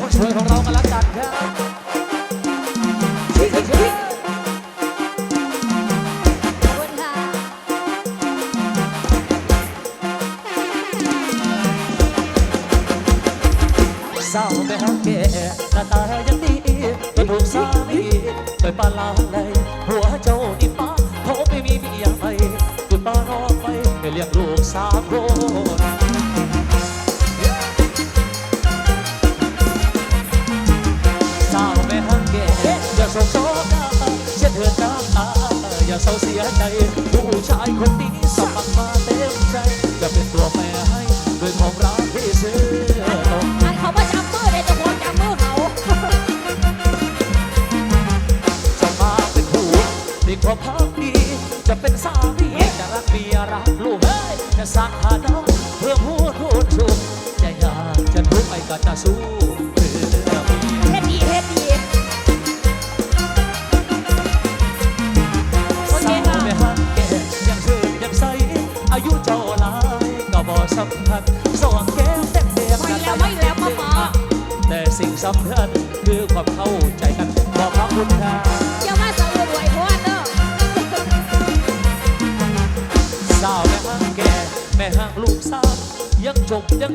คนสวยของเรากันละกันครับสาวไปหาแก่หน้าตายังดีก็ถูกสามีไปปาลาเลยหัวเจ้านี่ป้าเขาไม่มีเมียไปคือป้านอกไปไปเลี้ยงลูกสามคน เศร้าเสียใจ ผู้ชายคนนี้สมัครมาเต็มใจ จะเป็นตัวแม่ให้ด้วยความรักที่ซื้อตรงอันเขามาจับมือเลยแต่คนจับมือเขาจะมาเป็นผู้มีความพักดี จะเป็นสามีจะรักเมียรักลูกเฮจะสร้างฐานะเพื่อพูดพูดชุมจะอยากจะทุกข์ไอ้ก็จะสู้ สำคัญสองแก้วแต้มเดียมไม่แล้วไม่แล้วมาหมาแต่สิ่งสำคัญคือความเข้าใจกันขอบพระคุณครับอย่ามาสะอื้นไหวพรเด้อสาวแม่ฮักแก่แม่ฮักลูกสาวยังจบยัง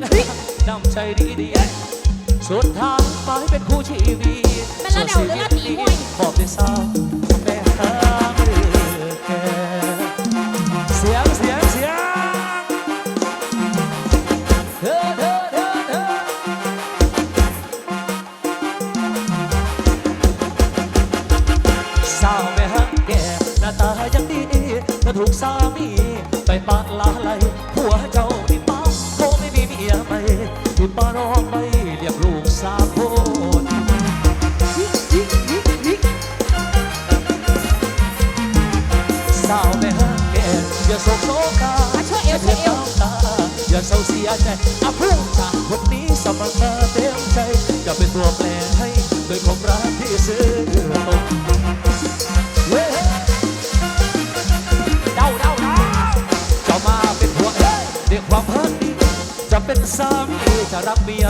นำใจดีดีๆสุดท้ายไปเป็นคู่ชีวิตมันละเดาหรือละตีมวยบอกได้สาว ไปที่ป้ารองไปเรียกลูกสามคนสาวแม่ฮักแก่อย่าโศกโศกามาช่วยเอวช่วยเอว ตาอย่าเศร้าเสียใจอาผู้ชายคนนี้สมัครมาเต็มใจ จะเป็นตัวแปลให้โดวยความรักที่ซื่อ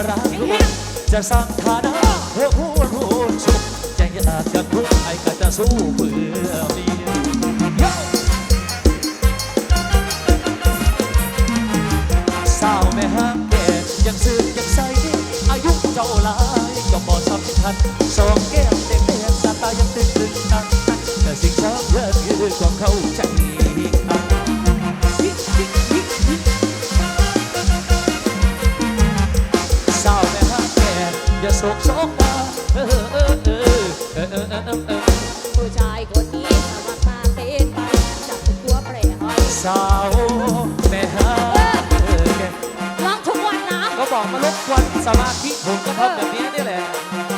รักเมียรักลูกจะสร้างฐานะเพื่อผู้รู้ชุกจะอยากจะทุกข์ไอ้ก็จะสู้เพื่อเมียสาวแม่ห้างแก่ยังซื้อยังใส่อายุเจ้าหลายก็บ่สำคัญาวแม่ห้างแกร้องทุกวันนะ ก็บอกมาลบกวนสมาธิผมก็ทำแบบนี้นี่แหละ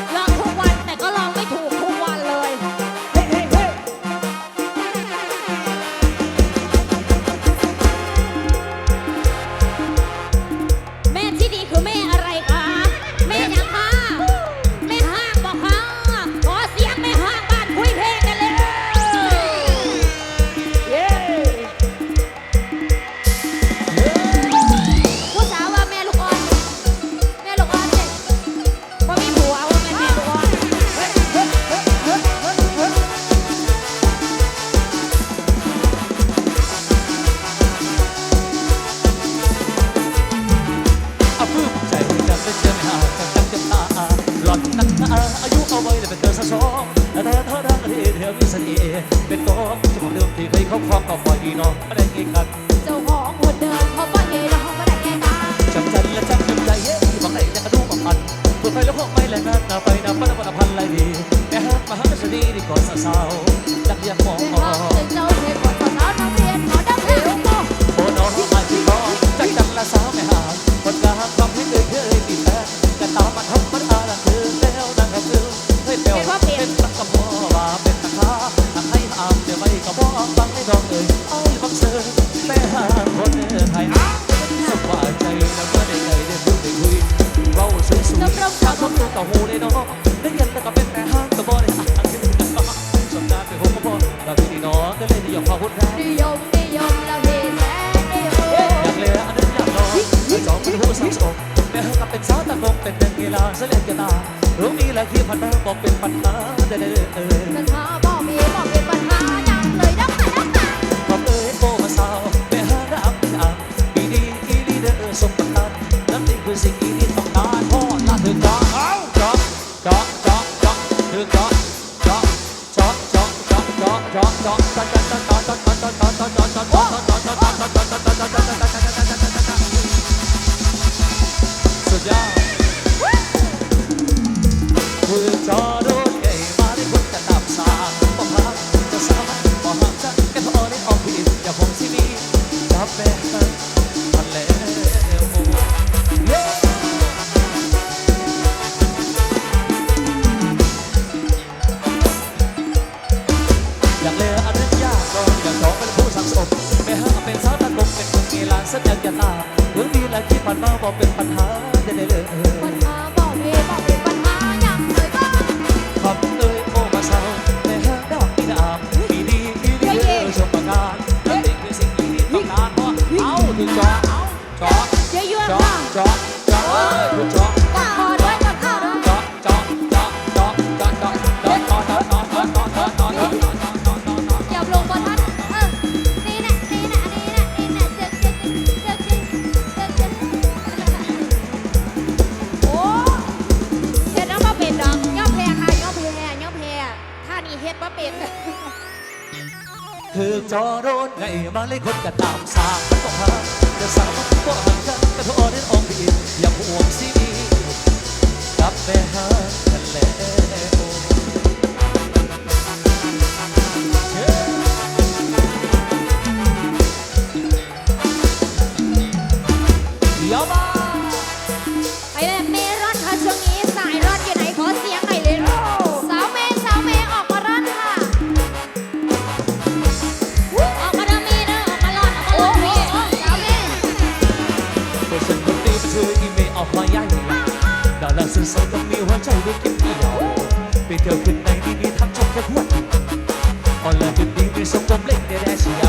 เอาไว้แต่เป็นเธอสะสองแต่เธอเธอดังที่เธอมีเสน่ห์เป็นกองเจ้าของเดิมที่เคยเข้าครองก็ปล่อยดีน้องไม่ได้เงกันเจ้าของหัวเดิมเขาว่าเย่เราไม่ได้แก่ตาจำใจและจำจำใจเย้บางไหนจะกระดูกบังพันตัวไฟแล้วพวกไม่แลงนักนาไปนาพันนพันไรดีแม่ฮักมาฮักสดีดีก่อนสาวๆจักยังมองเป็นว่าเป็นเจ้าเทพ สัญญาจะตาเรื่องดีและที่ผ่านมาบอกเป็นปัญหาจะได้เลยาเลยคนก็ตามสา อบมาใหญ่ดาราสุดสวยต้องมีหัวใจได้กินที่ยวไปเที่ยวขึ้นในดีๆทำชมแค่หัวอ่อนแรงจุดดีมีสมบูรณ์เล่นได้แด่เชีย